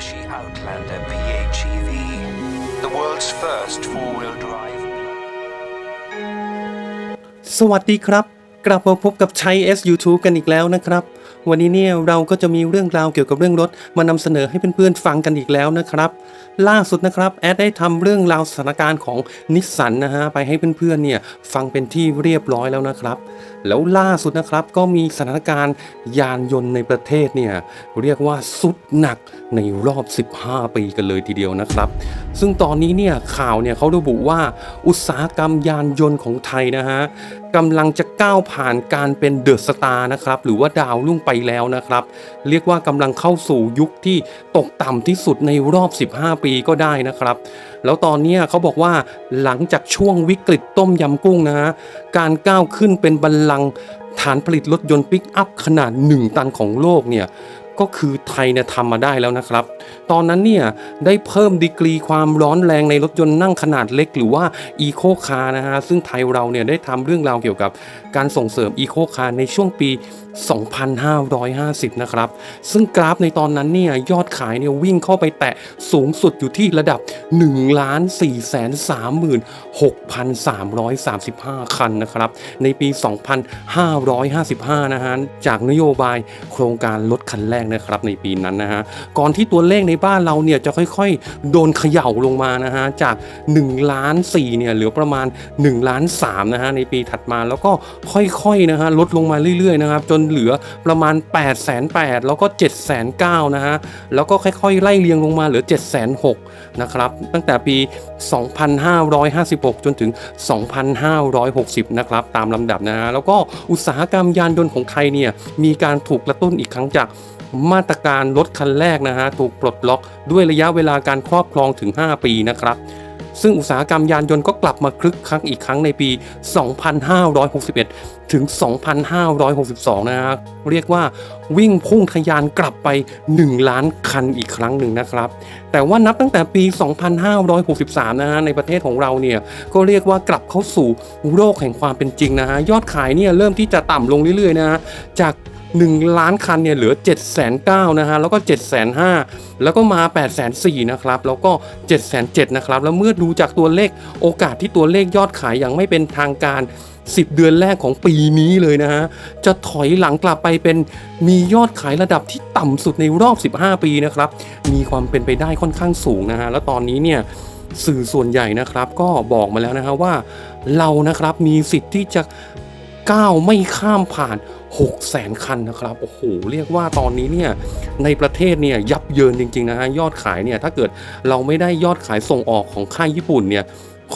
Mitsubishi Outlander PHEV, the world's first four-wheel drive. สวัสดีครับ กลับมาพบกับชัย S YouTube กันอีกแล้วนะครับ วันนี้เนี่ยเราก็จะมีเรื่องราวเกี่ยวกับเรื่องรถมานำเสนอให้เพื่อนๆฟังกันอีกแล้วนะครับ ล่าสุดนะครับแอดได้ทำเรื่องราวสถานการณ์ของนิสสันนะฮะไปให้เพื่อนๆเนี่ยฟังเป็นที่เรียบร้อยแล้วนะครับ แล้วล่าสุดนะครับก็มีสถานการณ์ยานยนต์ในประเทศเนี่ยเรียกว่าสุดหนักในรอบ 15 ปีกันเลยทีเดียวนะครับ ซึ่งตอนนี้เนี่ยข่าวเนี่ยเขาระบุว่าอุตสาหกรรมยานยนต์ของไทยนะฮะ กำลังจะก้าวผ่านการเป็นเดอะสตาร์นะครับ หรือว่าดาวรุ่งไปแล้วนะครับ เรียกว่ากำลังเข้าสู่ยุคที่ตกต่ำที่สุดในรอบ 15 ปีก็ได้นะครับ แล้วตอนนี้เขาบอกว่าหลังจากช่วงวิกฤตต้มยำกุ้งนะฮะการก้าวขึ้นเป็นบัลลังก์ฐานผลิตรถยนต์ปิกอัพขนาด 1 ตันของโลกเนี่ย ก็คือไทยเนี่ยทำมาได้แล้วนะครับ ตอนนั้นเนี่ยได้เพิ่มดีกรีความร้อนแรงในรถยนต์นั่งขนาดเล็ก หรือว่าอีโคคาร์นะฮะซึ่งไทยเราเนี่ยได้ทำเรื่องราวเกี่ยวกับการส่งเสริมอีโคคาร์ในช่วงปี2550 นะครับ ซึ่งกราฟในตอนนั้นเนี่ยยอดขายเนี่ยวิ่งเข้าไปแตะสูงสุดอยู่ที่ระดับ 1 4 3 6 3 3 5 คันนะครับ ในปี 2555 นะฮะ จากนโยบายโครงการรถคันแรกนะครับในปีนั้นนะฮะ ก่อนที่ตัวเลขในบ้านเราเนี่ยจะค่อยๆ โดนเขย่าลงมานะฮะ จาก1ล้าน4เนี่ยเหลือประมาณ1ล้าน3นะฮะในปีถัดมาแล้วก็ค่อยๆนะฮะลดลงมาเรื่อยๆนะครับจนเหลือประมาณ 8 8 0 0 0แล้วก็ 7 9 0 0 0นะฮะแล้วก็ค่อยๆ ไล่เรียงลงมาเหลือ 7 6 0 0 0นะครับตั้งแต่ปี 2556 จนถึง 2560 นะครับตามลำดับนะฮะแล้วก็อุตสาหกรรมยานยนต์ของไทยเนี่ยมีการถูกกระตุ้นอีกครั้งจากมาตรการรถคันแรกนะฮะถูกปลดล็อกด้วยระยะเวลาการครอบครองถึง 5 ปีนะครับ ซึ่งอุตสาหกรรมยานยนต์ก็กลับมาคลึกครั้งอีกครั้งในปี 2561 ถึง 2562 นะฮะเรียกว่าวิ่งพุ่งทะยานกลับไป 1 ล้านคันอีกครั้งหนึ่งนะครับ แต่ว่านับตั้งแต่ปี 2563 นะฮะในประเทศของเราเนี่ยก็เรียกว่ากลับเข้าสู่โรคแห่งความเป็นจริงนะฮะยอดขายเนี่ยเริ่มที่จะต่ำลงเรื่อยๆนะฮะจาก 1 ล้านคันเนี่ยเหลือ 7 9 0 0 0นะฮะแล้วก็ 7 5 0 0 0แล้วก็มา 8 4 0 0 0นะครับแล้วก็ 7 7 0 0นะครับแล้วเมื่อดูจากตัวเลขโอกาสที่ตัวเลขยอดขายอย่างไม่เป็นทางการ 10 เดือนแรกของปีนี้เลยนะฮะจะถอยหลังกลับไปเป็นมียอดขายระดับที่ต่ำสุดในรอบ 15 ปีนะครับมีความเป็นไปได้ค่อนข้างสูงนะฮะแล้วตอนนี้เนี่ยสื่อส่วนใหญ่นะครับก็บอกมาแล้วนะฮะว่าเรานะครับมีสิทธิ์ที่จะ ก้าวไม่ข้ามผ่าน 6 0แสนคันนะครับ โอ้โห เรียกว่าตอนนี้เนี่ยในประเทศเนี่ยยับเยินจริง ๆ นะฮะ ยอดขายเนี่ยถ้าเกิดเราไม่ได้ยอดขายส่งออกของค่ายญี่ปุ่นเนี่ย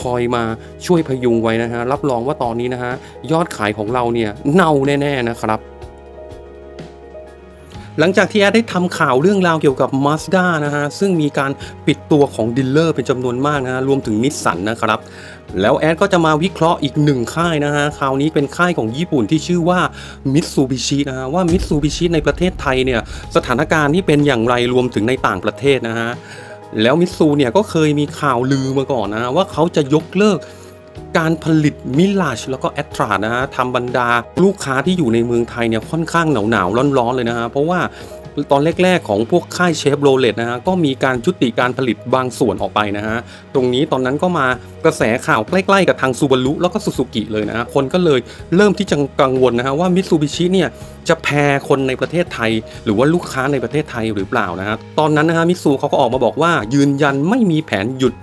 คอยมาช่วยพยุงไว้นะฮะ รับรองว่าตอนนี้นะฮะ ยอดขายของเราเนี่ยเน่าแน่ ๆ นะครับ หลังจากที่แอดได้ทำข่าวเรื่องราวเกี่ยวกับ Mazda นะฮะ ซึ่งมีการปิดตัวของดีลเลอร์เป็นจำนวนมากนะฮะ รวมถึงนิสสันนะครับ แล้วแอดก็จะมาวิเคราะห์อีกหนึ่งค่ายนะฮะ คราวนี้เป็นค่ายของญี่ปุ่นที่ชื่อว่า Mitsubishi นะฮะ ว่า Mitsubishi ในประเทศไทยเนี่ย สถานการณ์ที่เป็นอย่างไรรวมถึงในต่างประเทศนะฮะ แล้วมิตซูเนี่ยก็เคยมีข่าวลือมาก่อนนะว่าเขาจะยกเลิก การผลิตมิลาชแล้วก็แอตรานะฮะทำบรรดาลูกค้าที่อยู่ในเมืองไทยเนี่ยค่อนข้างหนาวหนาวร้อนๆเลยนะฮะเพราะว่าตอนแรก ๆ ของพวกค่ายเชฟโรเลตนะฮะก็มีการจุติการผลิตบางส่วนออกไปนะฮะตรงนี้ตอนนั้นก็มากระแสข่าวใกล้ ๆ กับทางซูบารุแล้วก็ซูซูกิเลยนะฮะคนก็เลยเริ่มที่จะกังวลนะฮะว่ามิตซูบิชิเนี่ยจะแพ้คนในประเทศไทย หรือว่าลูกค้าในประเทศไทยหรือเปล่านะฮะตอนนั้นนะฮะมิตซูเขาก็ออกมาบอกว่ายืนยันไม่มีแผนหยุด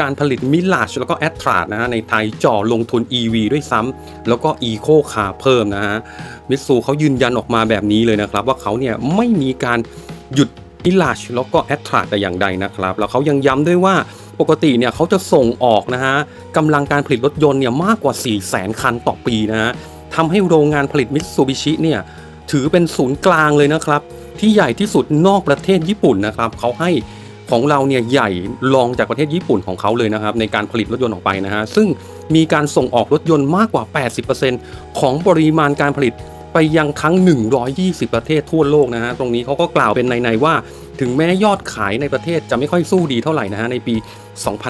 การผลิตมิลาชแล้วก็แอตราดนะฮะในไทยจ่อลงทุน EV ด้วยซ้ำแล้วก็อีโคคาเพิ่มนะฮะมิตซูเขายืนยันออกมาแบบนี้เลยนะครับ ว่าเขาเนี่ยไม่มีการหยุดมิลาชแล้วก็แอตราดแต่อย่างใดนะครับ แล้วเขายังย้ำด้วยว่าปกติเนี่ยเขาจะส่งออกนะฮะกำลังการผลิตรถยนต์เนี่ยมากกว่า 4 0 0 0 0 คันต่อปีนะฮะทำให้โรงงานผลิตมิตซูบิชิเนี่ยถือเป็นศูนย์กลางเลยนะครับ ที่ใหญ่ที่สุดนอกประเทศญี่ปุ่นนะครับเขาให้ ของเราเนี่ยใหญ่รองจากประเทศญี่ปุ่นของเขาเลยนะครับ ในการผลิตรถยนต์ออกไปนะฮะซึ่งมีการส่งออกรถยนต์มากกว่า 80%ของปริมาณการผลิตไปยังทั้ง 120 ประเทศทั่วโลกนะฮะ ตรงนี้เขาก็กล่าวเป็นในๆว่า ถึงแม้ยอดขายในประเทศจะไม่ค่อยสู้ดีเท่าไหร่นะฮะ ในปี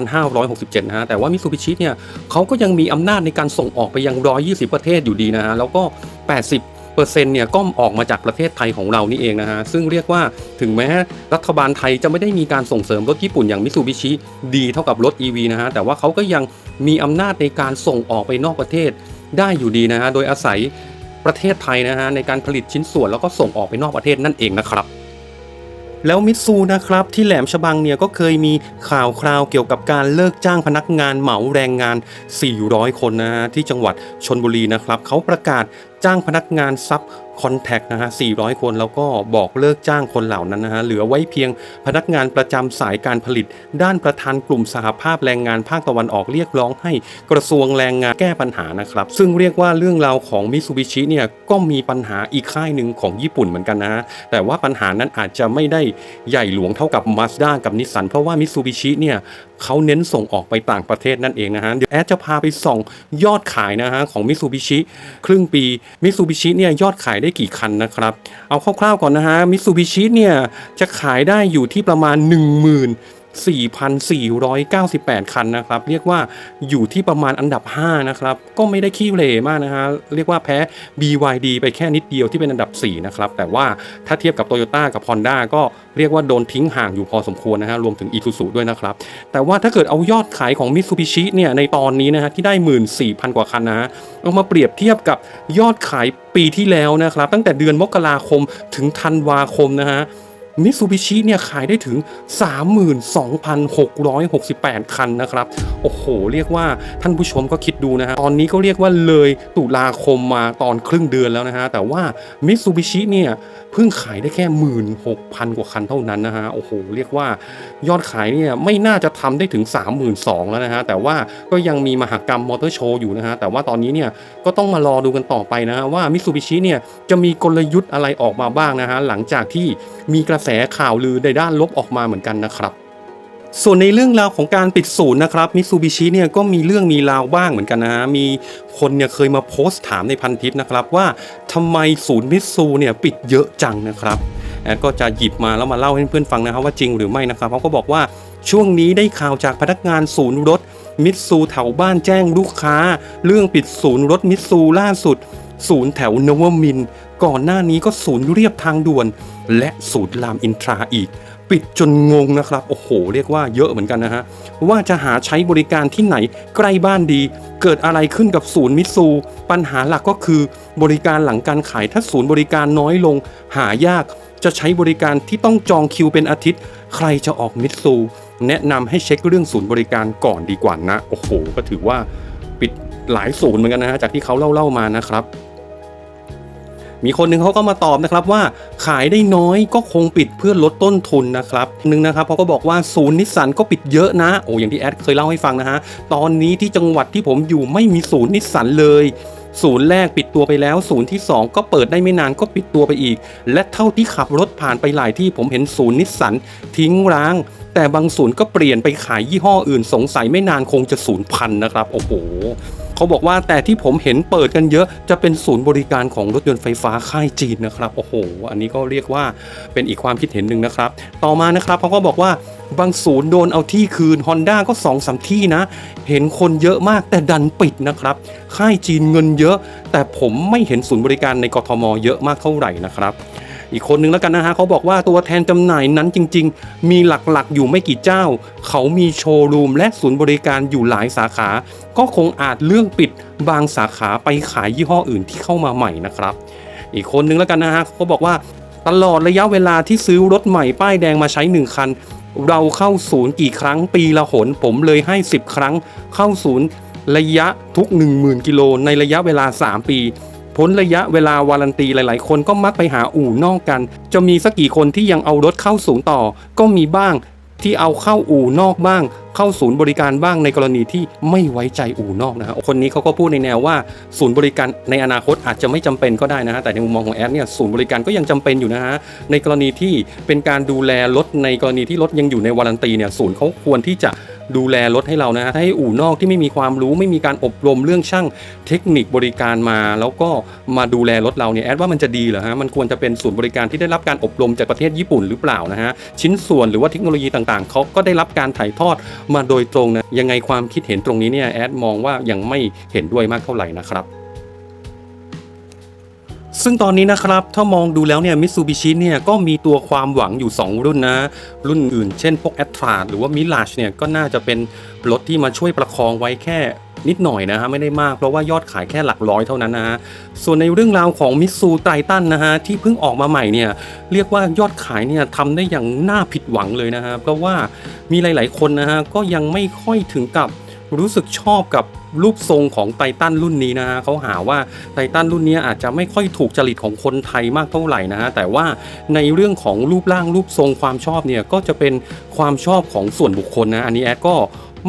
2567 นะฮะ แต่ว่ามิ t ูบิชิเนี่ยเขาก็ยังมีอำนาจในการส่งออกไปยัง 120 ประเทศอยู่ดีนะฮะ แล้วก็ 80 เปอร์เซ็นต์เนี่ยก็ออกมาจากประเทศไทยของเรานี่เองนะฮะ ซึ่งเรียกว่าถึงแม้รัฐบาลไทยจะไม่ได้มีการส่งเสริมรถญี่ปุ่นอย่างมิ t ซูบิชิดีเท่ากับรถ EV นะฮะ แต่ว่าเขาก็ยังมีอำนาจในการส่งออกไปนอกประเทศได้อยู่ดีนะฮะ โดยอาศัยประเทศไทยนะฮะในการผลิตชิ้นส่วนแล้วก็ส่งออกไปนอกประเทศนั่นเองนะครับแล้วมิตซูนะครับที่แหลมฉบังเนี่ยก็เคยมีข่าวคราวเกี่ยวกับการเลิกจ้างพนักงานเหมาแรงงาน 400 คนนะฮะที่จังหวัดชนบุรีนะครับเขาประกาศ จ้างพนักงานซับคอนแทคนะฮะ 400 คน แล้วก็บอกเลิกจ้างคนเหล่านั้นนะฮะ เหลือไว้เพียงพนักงานประจำสายการผลิต ด้านประธานกลุ่มสหภาพแรงงานภาคตะวันออกเรียกร้องให้กระทรวงแรงงานแก้ปัญหานะครับ ซึ่งเรียกว่าเรื่องราวของมิ t ซูบิชิเนี่ย ก็มีปัญหาอีกค่ายหนึ่งของญี่ปุ่นเหมือนกันนะฮะ แต่ว่าปัญหานั้นอาจจะไม่ได้ใหญ่หลวงเท่ากับ Mazda กับนิสสันเพราะว่ามิ t ซูบิชิเนี่ย เขาเน้นส่งออกไปต่างประเทศนั่นเองนะฮะ เดี๋ยวแอดจะพาไปส่องยอดขายนะฮะของมิตซูบิชิครึ่งปีมิตซูบิชิเนี่ยยอดขายได้กี่คันนะครับ เอาคร่าวๆก่อนนะฮะมิตซูบิชิเนี่ยจะขายได้อยู่ที่ประมาณ 1 0 0 0 0 4,498 คันนะครับ เรียกว่าอยู่ที่ประมาณอันดับ 5 นะครับ ก็ไม่ได้ขี้เหร่มากนะฮะ เรียกว่าแพ้ BYD ไปแค่นิดเดียวที่เป็นอันดับ 4 นะครับ แต่ว่าถ้าเทียบกับ Toyota กับ Honda ก็เรียกว่าโดนทิ้งห่างอยู่พอสมควรนะฮะ รวมถึง Isuzu ด้วยนะครับ แต่ว่าถ้าเกิดเอายอดขายของ Mitsubishi เนี่ยในตอนนี้นะฮะที่ได้ 14,000 กว่าคันนะฮะเอามาเปรียบเทียบกับยอดขายปีที่แล้วนะครับ ตั้งแต่เดือนมกราคมถึงธันวาคมนะฮะ มิ t ซูบิชิเนี่ยขายได้ถึง 32,668 คันนะครับ โอ้โห เรียกว่าท่านผู้ชมก็คิดดูนะฮะ ตอนนี้ก็เรียกว่าเลยตุลาคมมาตอนครึ่งเดือนแล้วนะฮะ แต่ว่ามิ t ซูบิชิเนี่ยเพิ่งขายได้แค่ 16,000 กว่าคันเท่านั้นนะฮะ โอ้โห เรียกว่ายอดขายเนี่ยไม่น่าจะทำได้ถึง 32,000 แล้วนะฮะ แต่ว่าก็ยังมีมหกรรมมอเตอร์โชว์อยู่นะฮะ แต่ว่าตอนนี้เนี่ยก็ต้องมารอดูกันต่อไปนะฮะว่ามิ t ซูบิชิเนี่ยจะมีกลยุทธ์อะไรออกมาบ้างนะฮะหลังจากที่มีกระแสข่าวลือในด้านลบออกมาเหมือนกันนะครับส่วนในเรื่องราวของการปิดศูนย์นะครับมิ t ซูบิชิเนี่ยก็มีเรื่องมีราวบ้างเหมือนกันนะฮะมีคนเนี่ยเคยมาโพสต์ถามในพันทิปนะครับว่าทำไมศูนย์มิตซูเนี่ยปิดเยอะจังนะครับแอดก็จะหยิบมาแล้วมาเล่าให้เพื่อนฟังนะครับว่าจริงหรือไม่นะครับเขาก็บอกว่าช่วงนี้ได้ข่าวจากพนักงานศูนย์รถมิตซูแถวบ้านแจ้งลูกค้า เรื่องปิดศูนย์รถมิตซูล่าสุด ศูนย์แถวนวมิน ก่อนหน้านี้ก็ศูนย์เรียบทางด่วน และศูนย์รามอินทราอีก ปิดจนงงนะครับ โอ้โห เรียกว่าเยอะเหมือนกันนะฮะ ว่าจะหาใช้บริการที่ไหนใกล้บ้านดี เกิดอะไรขึ้นกับศูนย์มิตซู ปัญหาหลักก็คือบริการหลังการขายถ้าศูนย์บริการน้อยลง หายากจะใช้บริการที่ต้องจองคิวเป็นอาทิตย์ ใครจะออกมิตซูแนะนำให้เช็คเรื่องศูนย์บริการก่อนดีกว่านะ โอ้โห ก็ถือว่าปิดหลายศูนย์เหมือนกันนะฮะ จากที่เขาเล่าๆมานะครับ มีคนหนึ่งเขาก็มาตอบนะครับว่าขายได้น้อยก็คงปิดเพื่อลดต้นทุนนะครับหนึ่งนะครับเขาก็บอกว่าศูนย์นิสสันก็ปิดเยอะนะโอ้อย่างที่แอดเคยเล่าให้ฟังนะฮะตอนนี้ที่จังหวัดที่ผมอยู่ไม่มีศูนย์นิสสันเลยศูนย์แรกปิดตัวไปแล้ว ศูนย์ที่ 2 ก็เปิดได้ไม่นานก็ปิดตัวไปอีก และเท่าที่ขับรถผ่านไปหลายที่ผมเห็นศูนย์นิสสันทิ้งร้าง แต่บางศูนย์ก็เปลี่ยนไปขายยี่ห้ออื่นสงสัยไม่นานคงจะศูนย์พันนะครับ โอ้โห เขาบอกว่าแต่ที่ผมเห็นเปิดกันเยอะจะเป็นศูนย์บริการของรถยนต์ไฟฟ้าค่ายจีนนะครับโอ้โห อันนี้ก็เรียกว่าเป็นอีกความคิดเห็นหนึ่งนะครับ ต่อมานะครับเขาก็บอกว่าบางศูนย์โดนเอาที่คืน Honda ก็2อสามที่นะ เห็นคนเยอะมากแต่ดันปิดนะครับ ค่ายจีนเงินเยอะ แต่ผมไม่เห็นศูนย์บริการในกทมเยอะมากเท่าไหร่นะครับ อีกคนนึงแล้วกันนะฮะเขาบอกว่าตัวแทนจำหน่ายนั้นจริง ๆ มีหลักๆ อยู่ไม่กี่เจ้า เขามีโชว์รูมและศูนย์บริการอยู่หลายสาขา ก็คงอาจเรื่องปิดบางสาขาไปขายยี่ห้ออื่นที่เข้ามาใหม่นะครับ อีกคนนึงแล้วกันนะฮะเขาบอกว่าตลอดระยะเวลาที่ซื้อรถใหม่ป้ายแดงมาใช้ 1 คัน เราเข้าศูนย์กี่ครั้งปีละหน ผมเลยให้ 10 ครั้งเข้าศูนย์ระยะทุก 10,000 กิโลในระยะเวลา 3 ปี พ้นระยะเวลาวารันตีหลาย ๆ คนก็มักไปหาอู่นอกกัน จะมีสักกี่คนที่ยังเอารถเข้าศูนย์ต่อ ก็มีบ้างที่เอาเข้าอู่นอกบ้าง เข้าศูนย์บริการบ้างในกรณีที่ไม่ไว้ใจอู่นอกนะฮะคนนี้เขาก็พูดในแนวว่าศูนย์บริการในอนาคตอาจจะไม่จำเป็นก็ได้นะฮะแต่ในมุมมองของแอดเนี่ยศูนย์บริการก็ยังจำเป็นอยู่นะฮะในกรณีที่เป็นการดูแลรถในกรณีที่รถยังอยู่ในวารันตีเนี่ยศูนย์เขาควรที่จะ ดูแลรถให้เรานะฮะให้อู่นอกที่ไม่มีความรู้ไม่มีการอบรมเรื่องช่างเทคนิคบริการมา แล้วก็มาดูแลรถเราเนี่ยแอดว่ามันจะดีเหรอฮะมันควรจะเป็นศูนย์บริการที่ได้รับการอบรมจากประเทศญี่ปุ่นหรือเปล่านะฮะชิ้นส่วนหรือว่าเทคโนโลยีต่างๆเขาก็ได้รับการถ่ายทอดมาโดยตรงนะยังไงความคิดเห็นตรงนี้เนี่ยแอดมองว่ายังไม่เห็นด้วยมากเท่าไหร่นะครับ ซึ่งตอนนี้นะครับถ้ามองดูแล้วเนี่ยมิ t ซูบิชิเนี่ยก็มีตัวความหวังอยู่ 2 รุ่นนะ รุ่นอื่นเช่นพวก a t r a หรือว่า Mirage เนี่ยก็น่าจะเป็นรถที่มาช่วยประคองไว้แค่นิดหน่อยนะฮะไม่ได้มากเพราะว่ายอดขายแค่หลักร้อยเท่านั้นนะฮะส่วนในเรื่องราวของมิ t ซูไ i ตันนะฮะที่เพิ่งออกมาใหม่เนี่ยเรียกว่ายอดขายเนี่ยทำได้อย่างน่าผิดหวังเลยนะฮะเพราะว่ามีหลาย ๆ คนนะฮะก็ยังไม่ค่อยถึงกับ รู้สึกชอบกับรูปทรงของไททันรุ่นนี้นะฮะเขาหาว่าไททันรุ่นนี้อาจจะไม่ค่อยถูกจริตของคนไทยมากเท่าไหร่นะฮะแต่ว่าในเรื่องของรูปร่างรูปทรงความชอบเนี่ยก็จะเป็นความชอบของส่วนบุคคลนะอันนี้แอดก็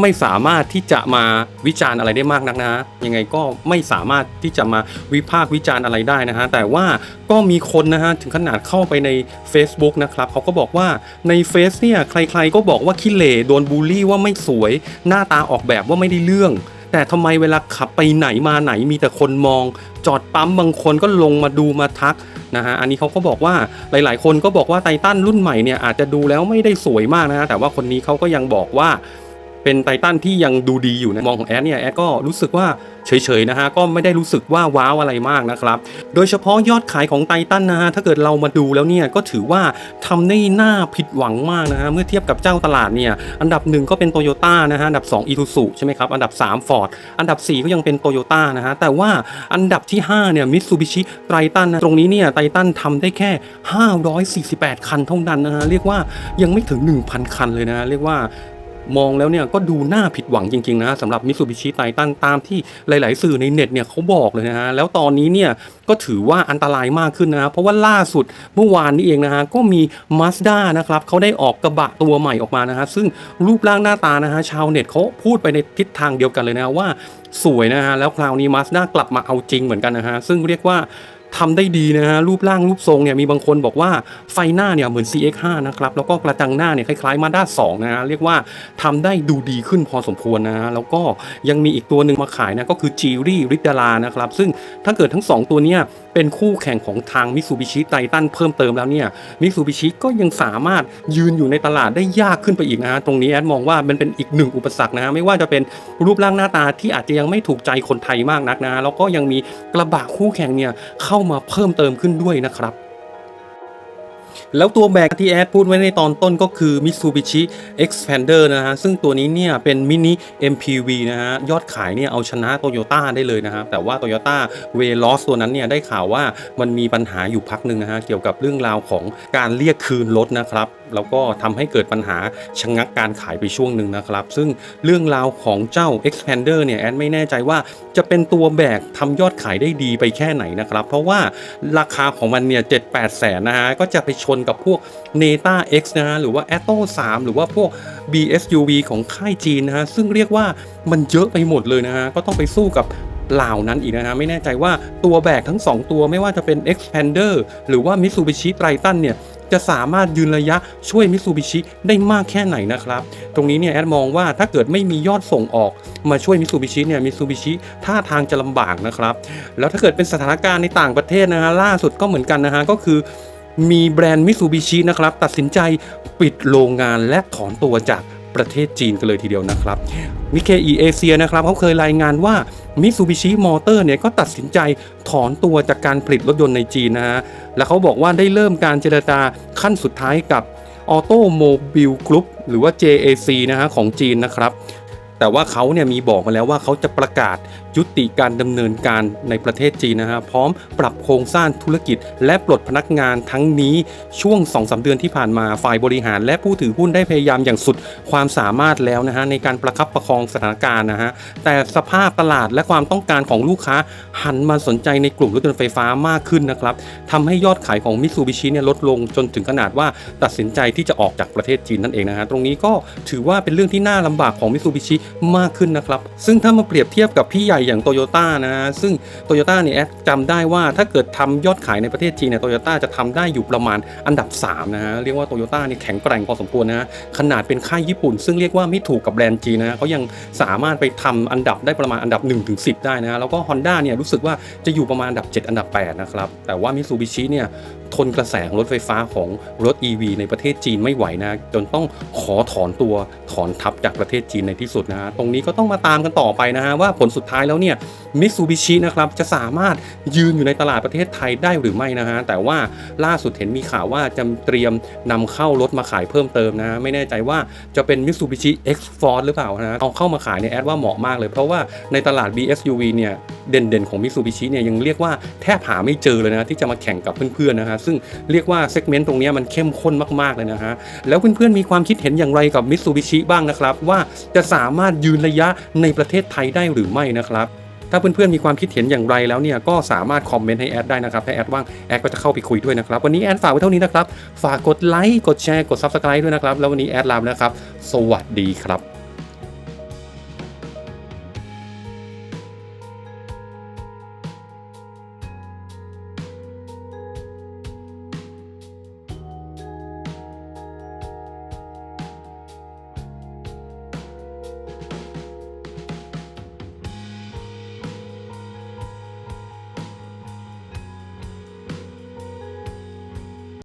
ไม่สามารถที่จะมาวิจารณ์อะไรได้มากนักนะยังไงก็ไม่สามารถที่จะมาวิพากษ์วิจารณ์อะไรได้นะฮะแต่ว่าก็มีคนนะฮะถึงขนาดเข้าไปใน Facebook นะครับเขาก็บอกว่าในเฟซเนี่ยใครๆก็บอกว่าขี้เหร่โดนบูลลี่ว่าไม่สวย หน้าตาออกแบบว่าไม่ได้เรื่องแต่ทำไมเวลาขับไปไหนมาไหนมีแต่คนมอง จอดปั๊มบางคนก็ลงมาดูมาทักนะฮะอันนี้เขาก็บอกว่าหลาย ๆ คนก็บอกว่าไททันรุ่นใหม่เนี่ยอาจจะดูแล้วไม่ได้สวยมากนะฮะแต่ว่าคนนี้เขาก็ยังบอกว่า เป็นไททันที่ยังดูดีอยู่นะมองของแอดเนี่ยแอดก็รู้สึกว่าเฉยๆนะฮะก็ไม่ได้รู้สึกว่าว้าวอะไรมากนะครับ โดยเฉพาะยอดขายของไททันนะฮะถ้าเกิดเรามาดูแล้วเนี่ยก็ถือว่าทำได้หน่าผิดหวังมากนะฮะเมื่อเทียบกับเจ้าตลาดเนี่ยอันดับหนึ่งก็เป็นโตโยต้านะฮะอันดับ2อีทูสุใช่ไหมครับอันดับ3 Ford อันดับ 4 ก็ยังเป็นโตโยต้านะฮะแต่ว่าอันดับที่5เนี่ยมิตซูบิชิไททันนะตรงนี้เนี่ยไททันทำได้แค่ 548 คันเท่านั้นนะฮะเรียกว่ายังไม่ถึง 1,000 คันเลยนะฮะเรียกว่า มองแล้วเนี่ยก็ดูน่าผิดหวังจริงๆนะสำหรับมิ t ซูบิชิไ i ตันตามที่หลาย ๆ สื่อในเน็ตเนี่ยเขาบอกเลยนะฮะแล้วตอนนี้เนี่ยก็ถือว่าอันตรายมากขึ้นนะเพราะว่าล่าสุดเมื่อวานนี้เองนะฮะก็มี Mazda นะครับเขาได้ออกกระบะตัวใหม่ออกมานะฮะซึ่งรูปร่างหน้าตานะฮะชาวเน็ตเขาพูดไปในทิศทางเดียวกันเลยนะว่าสวยนะฮะแล้วคราวนี้ Mazda กลับมาเอาจริงเหมือนกันนะฮะซึ่งเรียกว่า ทำได้ดีนะฮะรูปร่างรูปทรงเนี่ยมีบางคนบอกว่าไฟหน้าเนี่ยเหมือน CX5 นะครับแล้วก็กระจังหน้าเนี่ยคล้ายๆมาด้า2นะฮะเรียกว่าทำได้ดูดีขึ้นพอสมควรนะฮะแล้วก็ยังมีอีกตัวหนึ่งมาขายนะก็คือจีรี่ริดารานะครับซึ่งถ้าเกิดทั้ง 2 ตัวเนี้เป็นคู่แข่งของทางมิสูบิชิไ i ตันเพิ่มเติมแล้วเนี่ยมิสูบิชิก็ยังสามารถยืนอยู่ในตลาดได้ยากขึ้นไปอีกนะฮะตรงนี้แอดมองว่ามันเป็นอีกหนึ่งอุปสรรคนะฮะไม่ว่าจะเป็นรูปร่างหน้าตาที่อาจจะยังไม่ถูกใจคนไทยมากนักนะแล้วก็ยังมีกระบะคู่แข่งเนี่ยเข้ามาเพิ่มเติมขึ้นด้วยนะครับ แล้วตัวแบกที่แอดพูดไว้ในตอนต้นก็คือ Mitsubishi Expander นะฮะ ซึ่งตัวนี้เนี่ยเป็นมินิ MPV นะฮะ ยอดขายเนี่ยเอาชนะ Toyota ได้เลยนะครับแต่ว่า Toyota Veloz ตัวนั้นเนี่ยได้ข่าวว่ามันมีปัญหาอยู่พักหนึ่งนะฮะ เกี่ยวกับเรื่องราวของการเรียกคืนรถนะครับแล้วก็ทำให้เกิดปัญหาชะงักการขายไปช่วงหนึ่งนะครับ ซึ่งเรื่องราวของเจ้า Expander เนี่ยแอดไม่แน่ใจว่าจะเป็นตัวแบกทำยอดขายได้ดีไปแค่ไหนนะครับ เพราะว่าราคาของมันเนี่ย7-8แสนนะฮะก็จะไปชนกับพวก Neta X นะฮะหรือว่า a t o 3 หรือว่าพวก BSUV ของค่ายจีนนะฮะซึ่งเรียกว่ามันเยอะไปหมดเลยนะฮะก็ต้องไปสู้กับเหล่านั้นอีกนะฮะไม่แน่ใจว่าตัวแบกทั้ง 2 ตัวไม่ว่าจะเป็น Expander หรือว่า Mitsubishi Triton เนี่ยจะสามารถยืนระยะช่วยมิ t ซูบิชิได้มากแค่ไหนนะครับ ตรงนี้เนี่ยแอดมองว่าถ้าเกิดไม่มียอดส่งออกมาช่วยมิ t ซูบิชิเนี่ยมิ t ซูบิชิท่าทางจะลำบากนะครับ แล้วถ้าเกิดเป็นสถานการณ์ในต่างประเทศนะฮะล่าสุดก็เหมือนกันนะฮะก็คือ มีแบรนด์มิ t ซูบิชินะครับ ตัดสินใจปิดโรงงานและถอนตัวจากประเทศจีนกันเลยทีเดียวนะครับนิเคอีเอเชียนะครับเขาเคยรายงานว่ามิ t ซูบิชิมอเตอร์เนี่ยก็ตัดสินใจถอนตัวจากการผลิตรถยนต์ในจีนนะฮะ แล้วเขาบอกว่าได้เริ่มการเจรจาขั้นสุดท้ายกับออโตโมบิลกรุ๊ปหรือว่า JAC นะฮะของจีนนะครับ แต่ว่าเขาเนี่ยมีบอกมาแล้วว่าเขาจะประกาศยุติการดำเนินการในประเทศจีนนะฮะพร้อมปรับโครงสร้างธุรกิจ และปลดพนักงานทั้งนี้ช่วง2-3เดือนที่ผ่านมาฝ่ายบริหาร และผู้ถือหุ้นได้พยายามอย่างสุดความสามารถแล้วนะฮะในการประคับประคองสถานการณ์นะฮะแต่สภาพตลาดและความต้องการของลูกค้าหันมาสนใจในกลุ่มรถยนต์ไฟฟ้ามากขึ้นนะครับทำให้ยอดขายของมิ t ซูบิชิเนี่ยลดลงจนถึงขนาดว่าตัดสินใจที่จะออกจากประเทศจีนนั่นเองนะฮะตรงนี้ก็ถือว่าเป็นเรื่องที่น่าลำบากของมิ t ซูบิชิมากขึ้นนะครับซึ่งถ้ามาเปรียบเทียบกับพี่ใหญ่อย่างโตโยต้านะฮะซึ่งโตโยต้าเนี่ยแอดจำได้ว่าถ้าเกิดทำยอดขายในประเทศจีนเนี่ยโตโยต้าจะทำได้อยู่ประมาณอันดับ3นะฮะเรียกว่าโตโยต้าเนี่ยแข็งแกร่งพอสมควรนะฮะขนาดเป็นค่ายญี่ปุ่น ซึ่งเรียกว่าไม่ถูกกับแบรนด์จีนนะฮะเขายังสามารถไปทำอันดับได้ประมาณอันดับ 1-10 ได้นะฮะแล้วก็ Honda เนี่ยรู้สึกว่าจะอยู่ประมาณอันดับ 7 อันดับ 8 นะครับ แต่ว่ามิ t ซูบิชิเนี่ยทนกระแสของรถไฟฟ้าของรถ EV ในประเทศจีนไม่ไหวนะ จนต้องขอถอนตัวถอนทับจากประเทศจีนในที่สุดนะฮะตรงนี้ก็ต้องมาตามกันต่อไปนะฮะว่าผลสุดท้ายแล้วแล้วเนี่ย Mitsubishi นะครับจะสามารถยืนอยู่ในตลาดประเทศไทยได้หรือไม่นะฮะแต่ว่าล่าสุดเห็นมีข่าวว่าจะเตรียมนำเข้ารถมาขายเพิ่มเติมนะ ไม่แน่ใจว่าจะเป็น Mitsubishi X-Force หรือเปล่านะเอาเข้ามาขายเนี่ยแอดว่าเหมาะมากเลย เพราะว่าในตลาด BSUV เนี่ยเด่นๆของ Mitsubishi เนี่ยยังเรียกว่าแทบหาไม่เจอเลยนะที่จะมาแข่งกับเพื่อนๆนะฮะซึ่งเรียกว่าเซกเมนต์ตรงนี้มันเข้มข้นมากๆเลยนะฮะแล้วเพื่อนๆมีความคิดเห็นอย่างไรกับ Mitsubishi บ้างนะครับว่าจะสามารถยืนระยะในประเทศไทยได้หรือไม่นะครับ ถ้าเพื่อนๆมีความคิดเห็นอย่างไรแล้วเนี่ยก็สามารถคอมเมนต์ให้แอดได้นะครับถ้าแอดว่างแอดก็จะเข้าไปคุยด้วยนะครับวันนี้แอดฝากไว้เท่านี้นะครับฝากกดไลค์กดแชร์กดซับสไครต์ด้วยนะครับแล้ววันนี้แอดลาไปแล้วนะครับ สวัสดีครับ